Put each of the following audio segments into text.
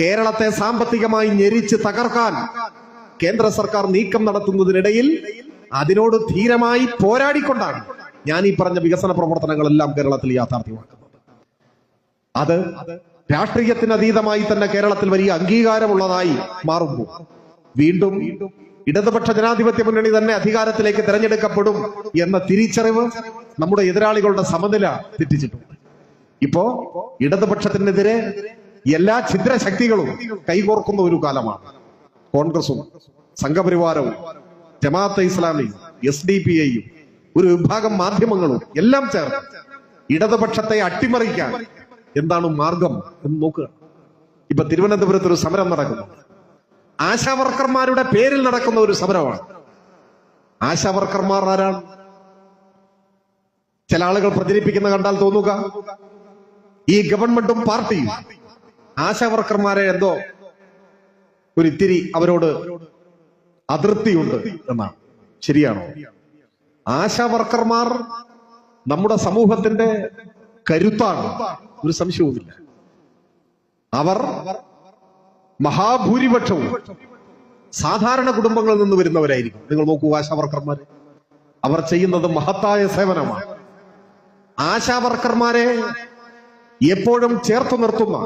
കേരളത്തെ സാമ്പത്തികമായി ഞെരിച്ച് തകർക്കാൻ കേന്ദ്ര സർക്കാർ നീക്കം നടത്തുന്നതിനിടയിൽ അതിനോട് ധീരമായി പോരാടിക്കൊണ്ടാണ് ഞാൻ ഈ പറഞ്ഞ വികസന പ്രവർത്തനങ്ങളെല്ലാം കേരളത്തിൽ യാഥാർത്ഥ്യമാക്കുന്നത്. അത് രാഷ്ട്രീയത്തിന് അതീതമായി തന്നെ കേരളത്തിൽ വലിയ അംഗീകാരമുള്ളതായി മാറുന്നു. വീണ്ടും ഇടതുപക്ഷ ജനാധിപത്യ മുന്നണി തന്നെ അധികാരത്തിലേക്ക് തെരഞ്ഞെടുക്കപ്പെടും എന്ന തിരിച്ചറിവ് നമ്മുടെ എതിരാളികളുടെ സമനില തെറ്റിച്ചിട്ടുണ്ട്. ഇപ്പോ ഇടതുപക്ഷത്തിനെതിരെ എല്ലാ ഛിദ്രശക്തികളും കൈകോർക്കുന്ന ഒരു കാലമാണ്. കോൺഗ്രസും സംഘപരിവാരവും ജമാഅത്തെ ഇസ്ലാമിയും എസ് ഡി പി ഐയും ഒരു വിഭാഗം മാധ്യമങ്ങളും എല്ലാം ചേർന്ന് ഇടതുപക്ഷത്തെ അട്ടിമറിക്കാൻ എന്താണ് മാർഗം എന്ന് നോക്കുക. ഇപ്പൊ തിരുവനന്തപുരത്ത് ഒരു സമരം നടക്കുന്നു. ആശാവർക്കർമാരുടെ പേരിൽ നടക്കുന്ന ഒരു സമരമാണ്. ആശാവർക്കർമാർ ആരാണ്? ചില ആളുകൾ പ്രചരിപ്പിക്കുന്ന കണ്ടാൽ തോന്നുക. ഈ ഗവൺമെന്റും പാർട്ടിയും ആശാവർക്കർമാരെ എന്തോ ഒരു ഇത്തിരി അവരോട് അതൃപ്തിയുണ്ട് എന്നാണ് ശരിയാണോ? ആശാവർക്കർമാർ നമ്മുടെ സമൂഹത്തിന്റെ കരുത്താണ്. ഒരു സംശയവുമില്ല. അവർ മഹാഭൂരിപക്ഷവും സാധാരണ കുടുംബങ്ങളിൽ നിന്ന് വരുന്നവരായിരിക്കും. നിങ്ങൾ നോക്കൂ ആശാവർക്കർമാർ അവർ ചെയ്യുന്നത് മഹത്തായ സേവനമാണ്. ആശാവർക്കർമാരെ എപ്പോഴും ചേർത്ത് നിർത്തുന്ന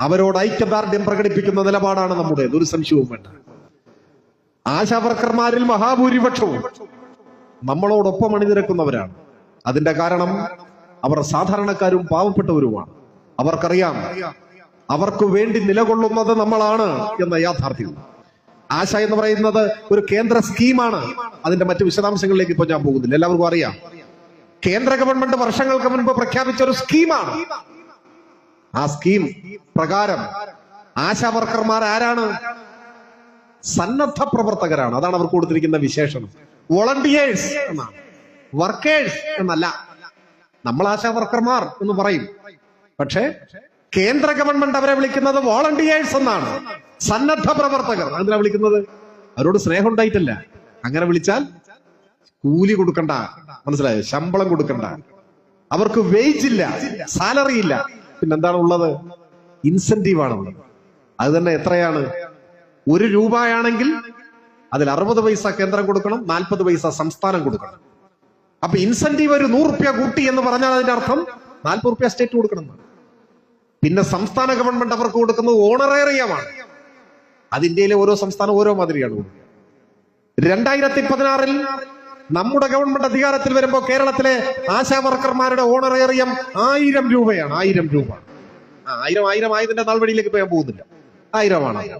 അവരോട് ഐക്യദാർഢ്യം പ്രകടിപ്പിക്കുന്ന നിലപാടാണ് നമ്മുടെ ഒരു സംശയവും വേണ്ട. ആശാവർക്കർമാരിൽ മഹാഭൂരിപക്ഷവും നമ്മളോടൊപ്പം അണിനിരക്കുന്നവരാണ്. അതിന്റെ കാരണം അവർ സാധാരണക്കാരും പാവപ്പെട്ടവരുമാണ്. അവർക്കറിയാം അവർക്ക് വേണ്ടി നിലകൊള്ളുന്നത് നമ്മളാണ് എന്ന യാഥാർത്ഥ്യം. ആശ എന്ന് പറയുന്നത് ഒരു കേന്ദ്ര സ്കീമാണ്. അതിന്റെ മറ്റു വിശദാംശങ്ങളിലേക്ക് ഇപ്പൊ ഞാൻ പോകുന്നില്ല. എല്ലാവർക്കും അറിയാം. കേന്ദ്ര ഗവൺമെന്റ് വർഷങ്ങൾക്ക് മുൻപ് പ്രഖ്യാപിച്ച ഒരു സ്കീമാണ്. ആ സ്കീം പ്രകാരം ആശാ വർക്കർമാർ ആരാണ്? സന്നദ്ധ പ്രവർത്തകരാണ് അതാണ് അവർക്ക് കൊടുത്തിരിക്കുന്ന വിശേഷണം വോളണ്ടിയേഴ്സ് എന്നാണ്. വർക്കേഴ്സ് എന്നല്ല. നമ്മൾ ആശാ വർക്കർമാർ എന്ന് പറയും. പക്ഷേ കേന്ദ്ര ഗവൺമെന്റ് അവരെ വിളിക്കുന്നത് വോളണ്ടിയേഴ്സ് എന്നാണ്. സന്നദ്ധ പ്രവർത്തകർ എന്തിനാ വിളിക്കുന്നത്? അവരോട് സ്നേഹം ഉണ്ടായിട്ടില്ല. അങ്ങനെ വിളിച്ചാൽ കൂലി കൊടുക്കണ്ട. മനസ്സിലായോ? ശമ്പളം കൊടുക്കണ്ട. അവർക്ക് വേജ് ഇല്ല. സാലറി ഇല്ല. പിന്നെന്താണ് ഉള്ളത്? ഇൻസെന്റീവ് ആണ് ഉള്ളത്. അത് തന്നെ എത്രയാണ്? ഒരു രൂപയാണെങ്കിൽ അതിൽ അറുപത് പൈസ കേന്ദ്രം കൊടുക്കണം നാൽപ്പത് പൈസ സംസ്ഥാനം കൊടുക്കണം. അപ്പൊ ഇൻസെന്റീവ് ഒരു നൂറ് റുപ്യ കൂട്ടി എന്ന് പറഞ്ഞാൽ അതിന്റെ അർത്ഥം നാൽപ്പത് റുപ്യ സ്റ്റേറ്റ് കൊടുക്കണം. പിന്നെ സംസ്ഥാന ഗവൺമെന്റ് അവർക്ക് കൊടുക്കുന്നത് ഓണറേറിയമാണ് അത് ഇന്ത്യയിലെ ഓരോ സംസ്ഥാനം ഓരോ മാതിരിയാണ് രണ്ടായിരത്തി പതിനാറിൽ നമ്മുടെ ഗവൺമെന്റ് അധികാരത്തിൽ വരുമ്പോൾ കേരളത്തിലെ ആശാ വർക്കർമാരുടെ ഓണറേറിയം ആയിരം രൂപയാണ് ആയിരം രൂപ. ആയിരം ആയിരം ആയതിന്റെ നാൾവഴിയിലേക്ക് ഞാൻ പോകുന്നില്ല. ആയിരമാണ്.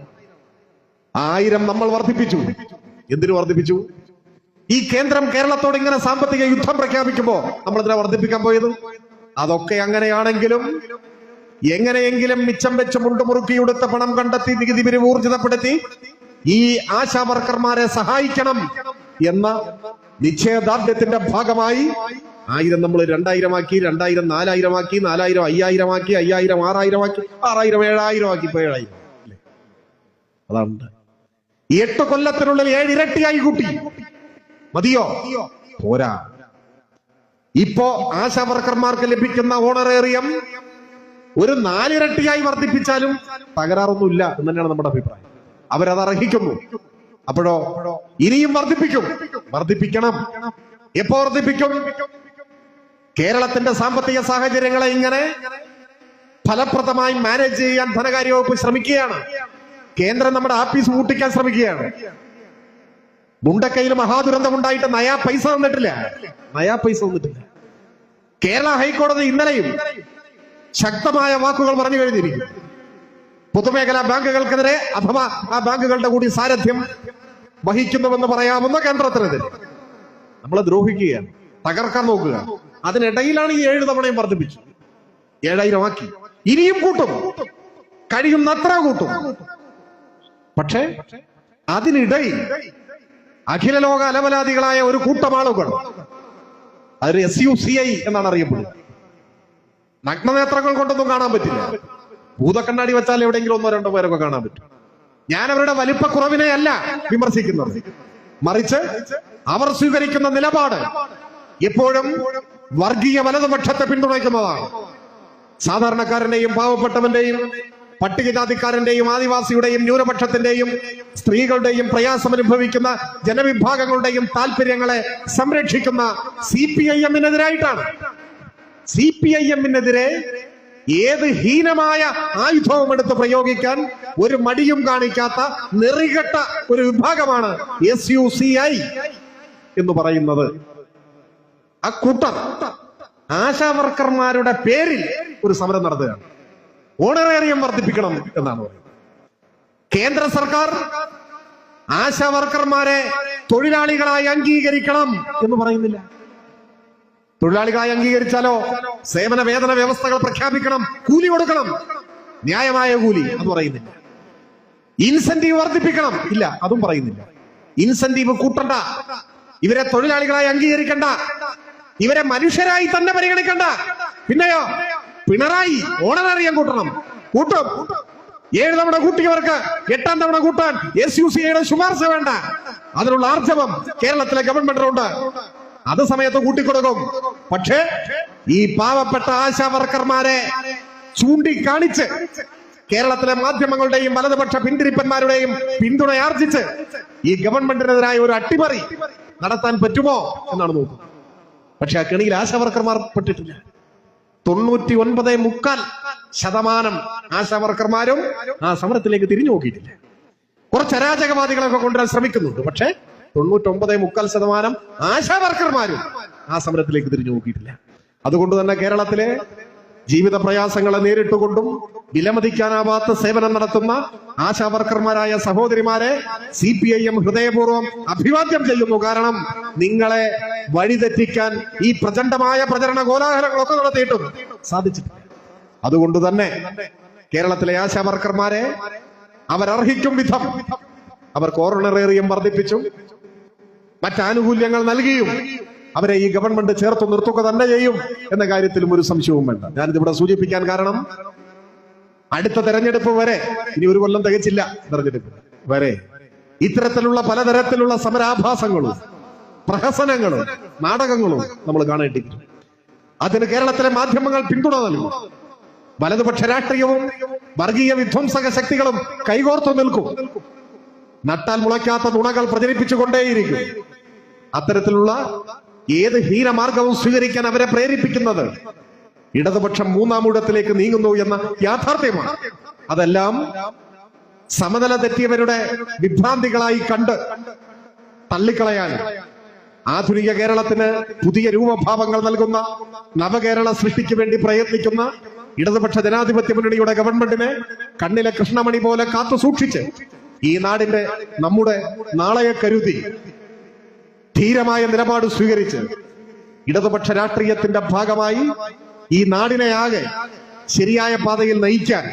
ആയിരം നമ്മൾ വർദ്ധിപ്പിച്ചു. എന്തിനു വർദ്ധിപ്പിച്ചു? ഈ കേന്ദ്രം കേരളത്തോട് ഇങ്ങനെ സാമ്പത്തിക യുദ്ധം പ്രഖ്യാപിക്കുമ്പോൾ നമ്മൾ ഇതിനെ വർദ്ധിപ്പിക്കാൻ പോയത്? അതൊക്കെ അങ്ങനെയാണെങ്കിലും എങ്ങനെയെങ്കിലും മിച്ചം വെച്ച് മുണ്ടുമുറുക്കിയെടുത്ത പണം കണ്ടെത്തി നികുതി പിരിവ് ഊർജിതപ്പെടുത്തി ഈ ആശാ വർക്കർമാരെ സഹായിക്കണം എന്ന നിശ്ചയദാർഢ്യത്തിന്റെ ഭാഗമായി ആയിരം നമ്മൾ രണ്ടായിരമാക്കി രണ്ടായിരം നാലായിരമാക്കി നാലായിരം അയ്യായിരമാക്കി അയ്യായിരം ആറായിരമാക്കി ആറായിരം ഏഴായിരമാക്കി ഇപ്പൊ ഏഴായിരം. അല്ലേ? അതാണ് എട്ട് കൊല്ലത്തിനുള്ളിൽ ഏഴിരട്ടിയായി കൂട്ടി. മതിയോ? പോരാ. ഇപ്പോ ആശാവർക്കർമാർക്ക് ലഭിക്കുന്ന ഓണറേറിയം ഒരു നാലിരട്ടിയായി വർദ്ധിപ്പിച്ചാലും തകരാറൊന്നുമില്ല എന്ന് തന്നെയാണ് നമ്മുടെ അഭിപ്രായം. അവരത് അർഹിക്കുന്നു അപ്പോഴോ? ഇനിയും വർദ്ധിപ്പിക്കും. വർദ്ധിപ്പിക്കണം. എപ്പോ വർദ്ധിപ്പിക്കും? കേരളത്തിന്റെ സാമ്പത്തിക സാഹചര്യങ്ങളെ ഇങ്ങനെ ഫലപ്രദമായി മാനേജ് ചെയ്യാൻ ധനകാര്യ വകുപ്പ് ശ്രമിക്കുകയാണ്. കേന്ദ്രം നമ്മുടെ ആപ്പീസ് പൂട്ടിക്കാൻ ശ്രമിക്കുകയാണ്. മുണ്ടക്കയിൽ മഹാദുരന്തം ഉണ്ടായിട്ട് നയാ പൈസ തന്നിട്ടില്ല. നയാ പൈസ തന്നിട്ടില്ല. കേരള ഹൈക്കോടതി ഇന്നലെയും ശക്തമായ വാക്കുകൾ പറഞ്ഞു കഴിഞ്ഞിരിക്കും പൊതുമേഖലാ ബാങ്കുകൾക്കെതിരെ അഥവാ ആ ബാങ്കുകളുടെ കൂടി സാരഥ്യം വഹിക്കുന്നുവെന്ന് പറയാവുന്ന കേന്ദ്രത്തിനെതിരെ. നമ്മളെ ദ്രോഹിക്കുകയാണ്. തകർക്കാൻ നോക്കുക. അതിനിടയിലാണ് ഈ ഏഴ് തവണയും വർദ്ധിപ്പിച്ചു ഏഴായിരം ആക്കി. ഇനിയും കൂട്ടും. കഴിയുന്നത്ര കൂട്ടും. പക്ഷേ അതിനിടയിൽ അഖില ലോക അലവലാദികളായ ഒരു കൂട്ടം ആളുകൾ അതൊരു എസ് യു സി ഐ എന്നാണ് അറിയപ്പെടുന്നത്. നഗ്നനേത്രങ്ങൾ കൊണ്ടൊന്നും കാണാൻ പറ്റില്ല. ഭൂതക്കണ്ണാടി വെച്ചാൽ എവിടെയെങ്കിലും ഒന്നോ രണ്ടോ പേരൊക്കെ കാണാൻ പറ്റും. ഞാൻ അവരുടെ വലിപ്പക്കുറവിനെ അല്ല വിമർശിക്കുന്നത്. മറിച്ച് അവർ സ്വീകരിക്കുന്ന നിലപാട് എപ്പോഴും വർഗീയ വലതുപക്ഷത്തെ പിന്തുണയ്ക്കുന്നതാണ്. സാധാരണക്കാരന്റെയും പാവപ്പെട്ടവന്റെയും പട്ടികജാതിക്കാരന്റെയും ആദിവാസിയുടെയും ന്യൂനപക്ഷത്തിന്റെയും സ്ത്രീകളുടെയും പ്രയാസം അനുഭവിക്കുന്ന ജനവിഭാഗങ്ങളുടെയും താല്പര്യങ്ങളെ സംരക്ഷിക്കുന്ന സി പി ഐ എമ്മിനെതിരായിട്ടാണ്. സി പി ഐ എമ്മിനെതിരെ ഏത് ഹീനമായ ആയുധവും എടുത്ത് പ്രയോഗിക്കാൻ ഒരു മടിയും കാണിക്കാത്ത നെറികെട്ട ഒരു വിഭാഗമാണ് എസ് യു സി ഐ എന്ന് പറയുന്നത്. ആ കൂട്ടർ ആശാ വർക്കർമാരുടെ പേരിൽ ഒരു സമരം നടത്തുകയാണ്. ഓണറേറിയം വർദ്ധിപ്പിക്കണം എന്നാണ് പറയുന്നത്. കേന്ദ്ര സർക്കാർ ആശാ വർക്കർമാരെ തൊഴിലാളികളായി അംഗീകരിക്കണം എന്ന് പറയുന്നില്ല. തൊഴിലാളികളായി അംഗീകരിച്ചാലോ? സേവന വേതന വ്യവസ്ഥകൾ പ്രഖ്യാപിക്കണം. കൂലി കൊടുക്കണം. ന്യായമായ കൂലി അത് പറയുന്നില്ല. ഇൻസെന്റീവ് വർദ്ധിപ്പിക്കണം. ഇല്ല അതും പറയുന്നില്ല. ഇൻസെന്റീവ് കൂട്ടണ്ട. ഇവരെ തൊഴിലാളികളായി അംഗീകരിക്കണ്ട. ഇവരെ മനുഷ്യരായി തന്നെ പരിഗണിക്കണ്ട. പിന്നെയോ? പിണറായി ഓണറേറിയം കൂട്ടണം. കൂട്ടും. ഏഴ് തവണ കൂട്ടിയവർക്ക് എട്ടാം തവണ കൂട്ടാൻ എസ് യു സിയുടെ ശുപാർശ വേണ്ട. അതിനുള്ള ആർജവം കേരളത്തിലെ ഗവൺമെന്റിനുണ്ട് അത് സമയത്ത് കൂട്ടിക്കൊടുക്കും. പക്ഷേ ഈ പാവപ്പെട്ട ആശാ വർക്കർമാരെ ചൂണ്ടിക്കാണിച്ച് കേരളത്തിലെ മാധ്യമങ്ങളുടെയും വലതുപക്ഷ പിന്തിരിപ്പന്മാരുടെയും പിന്തുണ ആർജിച്ച് ഈ ഗവൺമെന്റിനെതിരായ ഒരു അട്ടിമറി നടത്താൻ പറ്റുമോ എന്നാണ് നോക്കുന്നത്. പക്ഷെ ആ കെണിയിൽ ആശാവർക്കർമാർ പെട്ടിട്ടില്ല. തൊണ്ണൂറ്റി ഒൻപത് മുക്കാൽ ശതമാനം ആശാവർക്കർമാരും ആ സമരത്തിലേക്ക് തിരിഞ്ഞു നോക്കിയിട്ടില്ല. കുറച്ച് അരാജകവാദികളൊക്കെ കൊണ്ടുവരാൻ ശ്രമിക്കുന്നുണ്ട്. പക്ഷേ തൊണ്ണൂറ്റൊമ്പത് മുക്കാൽ ശതമാനം ആശാ വർക്കർമാരും ആ സമരത്തിലേക്ക് തിരിഞ്ഞു നോക്കിയിട്ടില്ല. അതുകൊണ്ട് തന്നെ കേരളത്തിലെ ജീവിത പ്രയാസങ്ങളെ നേരിട്ടുകൊണ്ടും വിലമതിക്കാനാവാത്ത സേവനം നടത്തുന്ന ആശാ വർക്കർമാരായ സഹോദരിമാരെ സി പി ഐ എം ഹൃദയപൂർവം അഭിവാദ്യം ചെയ്യുന്നു. കാരണം നിങ്ങളെ വഴിതെറ്റിക്കാൻ ഈ പ്രചണ്ഡമായ പ്രചരണ കോലാഹലങ്ങളൊക്കെ നടത്തിയിട്ടും സാധിച്ചിട്ടില്ല. അതുകൊണ്ട് തന്നെ കേരളത്തിലെ ആശാ വർക്കർമാരെ അവരർഹിക്കും വിധം അവർ കോർണറേറിയം വർദ്ധിപ്പിച്ചും മറ്റാനുകൂല്യങ്ങൾ നൽകിയും അവരെ ഈ ഗവൺമെന്റ് ചേർത്ത് നിർത്തുക തന്നെ ചെയ്യും എന്ന കാര്യത്തിലും ഒരു സംശയവും വേണ്ട. ഞാനിതിവിടെ സൂചിപ്പിക്കാൻ കാരണം അടുത്ത തെരഞ്ഞെടുപ്പ് വരെ ഇനി ഒരു കൊല്ലം തികച്ചില്ല തെരഞ്ഞെടുപ്പ് വരെ. ഇത്തരത്തിലുള്ള പലതരത്തിലുള്ള സമരാഭാസങ്ങളും പ്രഹസനങ്ങളും നാടകങ്ങളും നമ്മൾ കാണേണ്ടിയിരിക്കും അതിന് കേരളത്തിലെ മാധ്യമങ്ങൾ പിന്തുണ നൽകും. വലതുപക്ഷ രാഷ്ട്രീയവും വർഗീയ വിധ്വംസക ശക്തികളും കൈകോർത്തു നിൽക്കും. നട്ടാൽ മുളയ്ക്കാത്ത നുണകൾ പ്രചരിപ്പിച്ചുകൊണ്ടേയിരിക്കും. അത്തരത്തിലുള്ള ഏത് ഹീനമാർഗവും സ്വീകരിക്കാൻ അവരെ പ്രേരിപ്പിക്കുന്നത് ഇടതുപക്ഷം മൂന്നാം മൂടത്തിലേക്ക് നീങ്ങുന്നു എന്ന യാഥാർത്ഥ്യമാണ്. അതെല്ലാം സമനില തെറ്റിയവരുടെ വിഭ്രാന്തികളായി കണ്ട് തള്ളിക്കളയാൻ ആധുനിക കേരളത്തിന് പുതിയ രൂപഭാവങ്ങൾ നൽകുന്ന നവകേരള സൃഷ്ടിക്ക് വേണ്ടി പ്രയത്നിക്കുന്ന ഇടതുപക്ഷ ജനാധിപത്യ മുന്നണിയുടെ ഗവൺമെന്റിനെ കണ്ണിലെ കൃഷ്ണമണി പോലെ കാത്തു സൂക്ഷിച്ച് ഈ നാടിന്റെ നമ്മുടെ നാളെ കരുതി ധീരമായ നിലപാട് സ്വീകരിച്ച് ഇടതുപക്ഷ രാഷ്ട്രീയത്തിന്റെ ഭാഗമായി ഈ നാടിനെ ആകെ ശരിയായ പാതയിൽ നയിക്കാൻ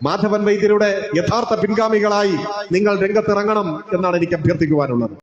മാധവൻ വൈദ്യരുടെ യഥാർത്ഥ പിൻഗാമികളായി നിങ്ങൾ രംഗത്തിറങ്ങണം എന്നാണ് എനിക്ക് അഭ്യർത്ഥിക്കുവാനുള്ളത്.